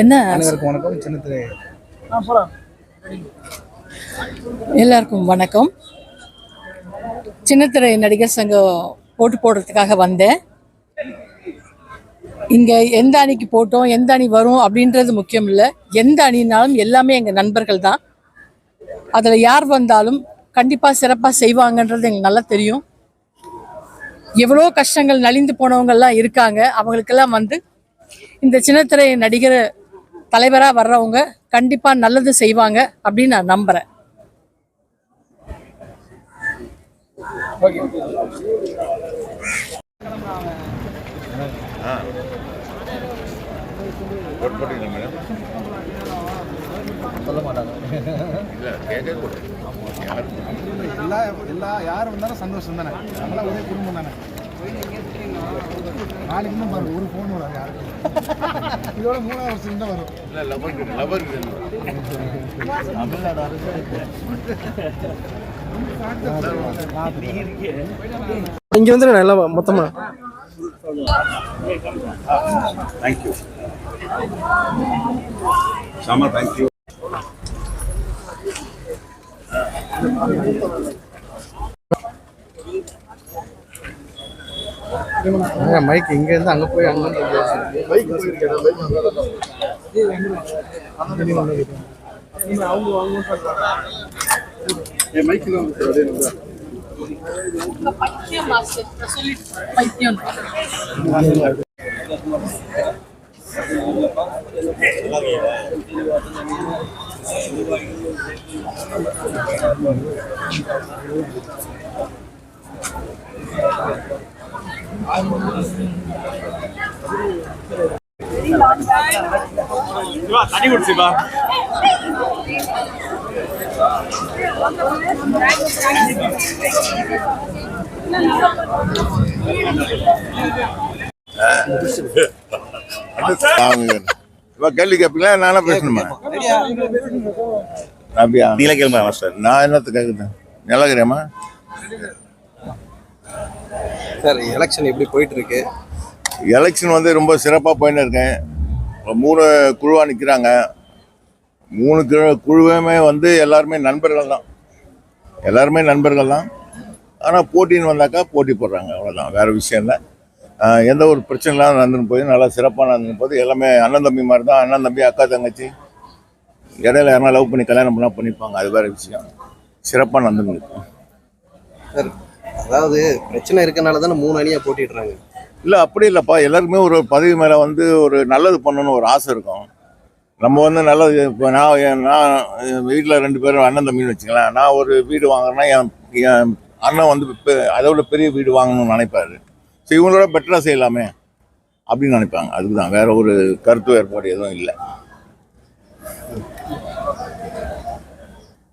என்ன? அனைவருக்கும் வணக்கம். சின்னத்திரை எல்லாருக்கும் வணக்கம். சின்னத்திரை நடிகர் சங்கம் போட்டு போடுறதுக்காக வந்தேன். இங்கே எந்த அணிக்கு போட்டோம் எந்த அணி வரும் அப்படின்றது முக்கியம் இல்லை. எந்த அணினாலும் எல்லாமே எங்கள் நண்பர்கள் தான். அதில் யார் வந்தாலும் கண்டிப்பாக சிறப்பாக செய்வாங்கன்றது எங்களுக்கு நல்லா தெரியும். எவ்வளோ கஷ்டங்கள் நலிந்து போனவங்கெல்லாம் இருக்காங்க. அவங்களுக்கெல்லாம் வந்து இந்த சின்னத்திரை நடிகர் தலைவராக வர்றவங்க கண்டிப்பாக நல்லது செய்வாங்க அப்படின்னு நான் நம்புகிறேன் சொல்ல மாட்டாங்க. யார் எல்லா எல்லா யார் வந்தாலும் சந்தோஷம் தானே நம்மளாம் ஒரே குடும்பம் தானே நாளைக்கு இன்னும் பாருங்க ஒரு ஃபோன் வராது யாருக்கும் இதோட மூணாவது வருஷம் தான் வரும் இல்லை லவர் லவர் இங்க வந்து நல்லா மொத்தமா தேங்க்யூ தேங்க்யூ மைக் இங்க இருந்து அங்க போய் அங்க மைக் பைத்தியம் தண்ணி இப்போ கேள்வி கேட்பீங்களா நானே பேசணுமா? அப்படியா? நீல கேள்வி மாஸ்டர். நான் என்னத்தை கேட்குறேன் நல்லா இருக்கிறேம்மா சார் எலெக்ஷன் எப்படி போயிட்டு இருக்கு எலெக்ஷன் வந்து ரொம்ப சிறப்பாக போயின்னு இருக்கேன் மூணு குழுவாக நிற்கிறாங்க மூணு குழு குழுவுமே வந்து எல்லாருமே நண்பர்கள் தான். எல்லாருமே நண்பர்கள் தான். ஆனால் போட்டின்னு வந்தாக்கா போட்டி போடுறாங்க. அவ்வளோதான் வேறு விஷயம் இல்லை. எந்த ஒரு பிரச்சனை இல்லாமல் நடந்துன்னு போய் நல்லா சிறப்பாக நடந்துன்னு போது எல்லாமே அண்ணன் தம்பி மாதிரி தான் அண்ணன் தம்பி அக்கா தங்கச்சி இடையில யாருனா லவ் பண்ணி கல்யாணம் பண்ணால் பண்ணிப்பாங்க. அது வேறு விஷயம். சிறப்பாக நடந்துன்னு இருக்கு. சார் அதாவது பிரச்சனை இருக்கனால தானே மூணு அணியாக போட்டிடுறாங்க. இல்லை அப்படி இல்லைப்பா. எல்லாருக்குமே ஒரு பதவி மேலே வந்து ஒரு நல்லது பண்ணணும்னு ஒரு ஆசை இருக்கும். நம்ம வந்து நல்லது இப்போ நான் நான் வீட்டில் ரெண்டு பேரும் அண்ணன் தம்பின்னு வச்சுக்கலாம் நான் ஒரு வீடு வாங்குறேன்னா என் என் அண்ணன் வந்து பெ- அதை விட பெரிய வீடு வாங்கணும்னு நினைப்பாரு. ஸோ இவங்களோட பெட்டராக செய்யலாமே அப்படின்னு நினைப்பாங்க. அதுக்கு தான் வேற ஒரு கருத்து வேறுபாடு எதுவும் இல்லை.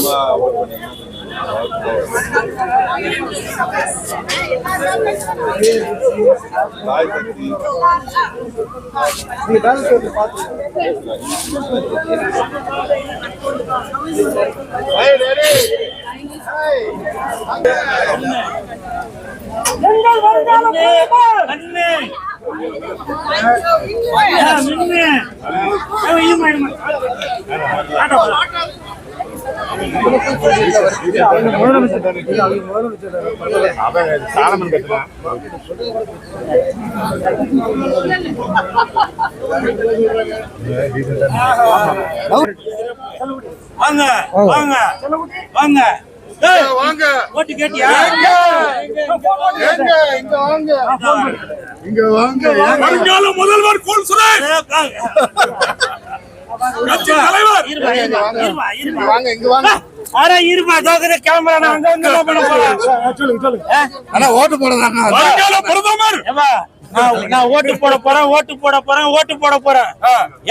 சார் தாய் சக்தி நீங்க பேலன்ஸ் வந்து பார்த்து நின்று வாங்க வாங்க வாங்க. வாங்க. ஓட்டு கேட்டியா? இங்க வாங்க. இங்க வாங்க. முதல்வர் கோல் சுரேஷ். கட்சி தலைவர். வாங்க. இங்க வாங்க அட இருப்பா தோக்கற கிளம்புறேன் நான் அங்க வந்து என்ன பண்ண போறேன் ஆனா ஓட்டு போடுறாங்க வருங்கால பிரதமர். நான் நான் ஓட்டு போட போறேன் ஓட்டு போட போறேன் ஓட்டு போட போறேன்.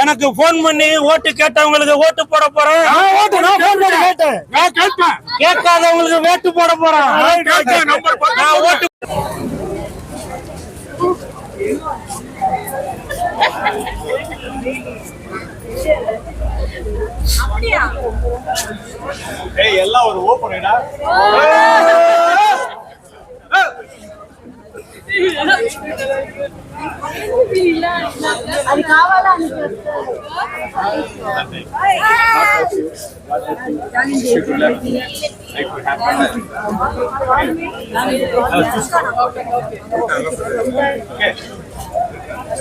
எனக்கு போன் பண்ணி ஓட்டு கேட்டவங்களுக்கு ஓட்டு போட போறேன். ஓட்டு நான் போன் பண்ணி கேட்டேன். நான் கேட்பேன் கேட்காதவங்களுக்கு ஓட்டு போட போறேன். நான் ஓட்டு எல்லாம் ஒரு ஓப்பனா అది కావాలా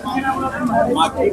Terima kasih.